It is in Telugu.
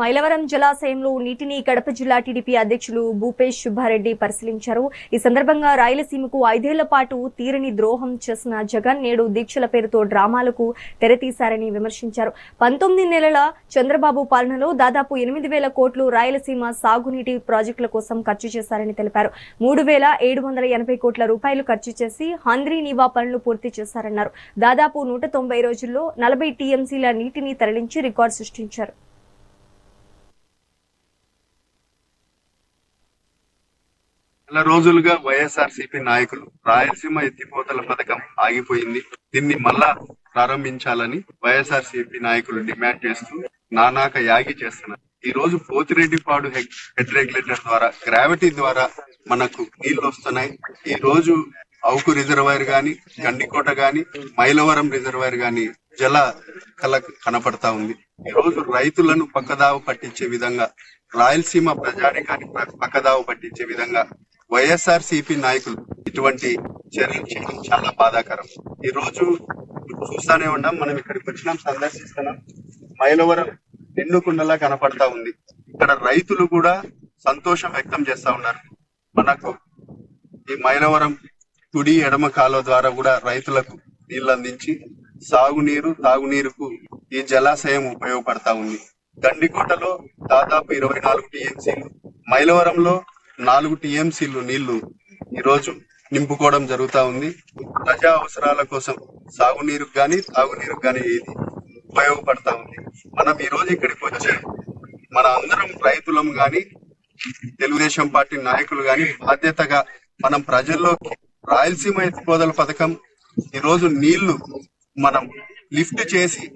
మైలవరం జలాశయంలో నీటిని కడప జిల్లా టీడీపీ అధ్యక్షులు భూపేష్ సుబ్బారెడ్డి పరిశీలించారు. ఈ సందర్భంగా రాయలసీమకు ఐదేళ్ళ పాటు తీరని ద్రోహం చేసిన జగన్ నేడు దీక్షల పేరుతో డ్రామాలకు తెరతీశారని విమర్శించారు. పంతొమ్మిది నెలల చంద్రబాబు పాలనలో దాదాపు ఎనిమిది వేల కోట్లు రాయలసీమ సాగునీటి ప్రాజెక్టుల కోసం ఖర్చు చేశారని తెలిపారు. మూడు వేల ఏడు వందల ఎనభై కోట్ల రూపాయలు ఖర్చు చేసి హంద్రీ నివా పనులు పూర్తి చేశారన్నారు. దాదాపు నూట తొంభై రోజుల్లో నలభై టీఎంసీల నీటిని తరలించి రికార్డు సృష్టించారు. నెల రోజులుగా వైఎస్ఆర్సీపీ నాయకులు రాయలసీమ ఎత్తిపోతల పథకం ఆగిపోయింది. దీన్ని మళ్ళా ప్రారంభించాలని వైఎస్ఆర్సీపీ నాయకులు డిమాండ్ చేస్తూ నానాక యాగి చేస్తున్నారు. ఈ రోజు పోతిరెడ్డిపాడు హెడ్ రెగ్యులేటర్ ద్వారా గ్రావిటీ ద్వారా మనకు నీళ్ళు వస్తున్నాయి. ఈ రోజు అవుకు రిజర్వాయర్ గాని గండికోట గాని మైలవరం రిజర్వాయర్ గాని జల కల కనపడతా ఉంది. ఈ రోజు రైతులను పక్కదావ పట్టించే విధంగా రాయలసీమ ప్రజానికాన్ని పక్కదావ పట్టించే విధంగా వైఎస్ఆర్ సిపి నాయకులు ఇటువంటి చర్యలు చేయడం చాలా బాధాకరం. ఈ రోజు చూస్తానే ఉన్నాం మనం ఇక్కడికి వచ్చినాం సందర్శిస్తున్నాం. మైలవరం నిండుకుండలా కనపడతా ఉంది. ఇక్కడ రైతులు కూడా సంతోషం వ్యక్తం చేస్తా ఉన్నారు. మనకు ఈ మైలవరం కుడి ఎడమ కాలువ ద్వారా కూడా రైతులకు నీళ్ళు అందించి సాగునీరు తాగునీరుకు ఈ జలాశయం ఉపయోగపడతా ఉంది. గండికోటలో దాదాపు ఇరవై నాలుగు టీఎంసీలు మైలవరంలో నాలుగు టీఎంసీలు నీళ్ళు ఈ రోజు నింపుకోవడం జరుగుతా ఉంది. ప్రజా అవసరాల కోసం సాగునీరుకు గాని తాగునీరుకు గాని ఇది ఉపయోగపడతా ఉంది. మనం ఈ రోజు ఇక్కడికి వచ్చే మన అందరం రైతులం గాని తెలుగుదేశం పార్టీ నాయకులు గాని బాధ్యతగా మనం ప్రజల్లోకి రాయలసీమ ఎత్తిపోదల పథకం ఈ రోజు నీళ్ళు మనం లిఫ్ట్ చేసి